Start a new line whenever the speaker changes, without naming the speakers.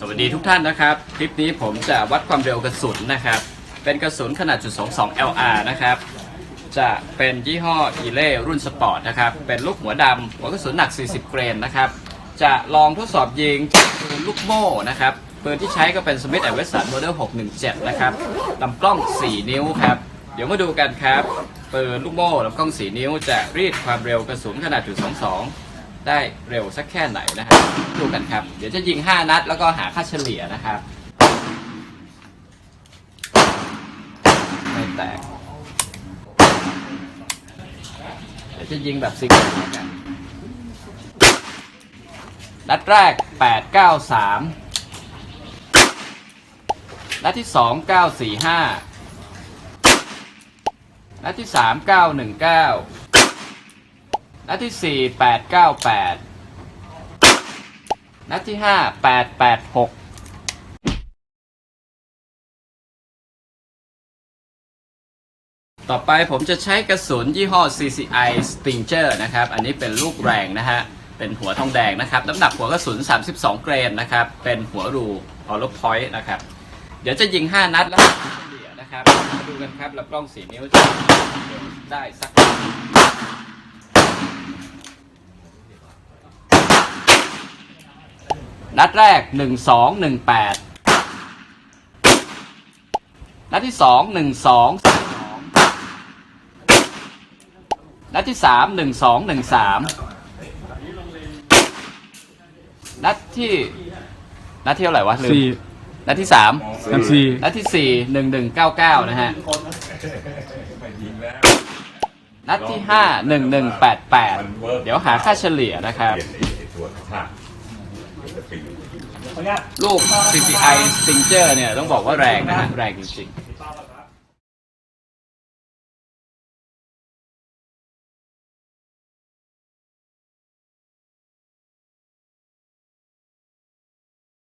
สวัสดีทุกท่านนะครับ คลิปนี้ผมจะวัดความเร็วกระสุนนะครับ เป็นกระสุนขนาดจุด22 LR นะครับ จะเป็นยี่ห้ออีเล่รุ่นสปอร์ตนะครับ เป็นลูกหัวดำหัวกระสุนหนัก 40 เกรนนะครับ จะลองทดสอบยิงปืนลูกโม่นะครับ ปืนที่ใช้ก็เป็น Smith Wesson Model 617 นะครับลำกล้อง 4 นิ้วครับ เดี๋ยวมาดูกันครับ ปืนลูกโม่ลำกล้อง 4 นิ้วจะรีดความเร็วกระสุนขนาดจุด22 ได้เร็วสักแค่ไหนนะครับดูกันครับ เดี๋ยวจะยิง 5 นัด แล้วก็หาค่าเฉลี่ยนะครับไม่แตก เดี๋ยวจะยิงแบบซิงเกิลแล้วกันนัดแรก 8 9 3 นัดที่ 2 9 4 5 นัดที่3 9 1 9นัดที่4 8 9 8นัดที่5 8 8 6ต่อไปผมจะใช้กระสุนยี่ห้อ CCI Stinger นะครับ อันนี้เป็นลูกแรงนะฮะ เป็นหัวทองแดงนะครับ น้ำหนักหัวกระสุน 32 เกรนนะครับ เป็นหัวรู hollow point นะครับ เดี๋ยวจะยิง 5 นัดแล้วเฉลี่ยนะครับ มาดูกันครับลำกล้อง4นิ้วจะได้สัก นัดแรก 1 2 1 8 นัดที่ 2 1 2 3 2นัดที่ 3 1 2 1 3 นัดที่ นัดที่เท่าไหร่วะลืม
สี่
นัดที่ 3
นัดสี่
นัดที่ 4 1 1 9 9 นะฮะ นัดที่ 5 1 1 8 8 เดี๋ยวหาค่าเฉลี่ยนะครับ
เปลี่ยนไอ้ไอ้ตัวข้างเดี๋ยวจะปีน
ลูก CCI Stinger เนี่ยต้องบอกว่าแรงนะฮะแรงจริงๆ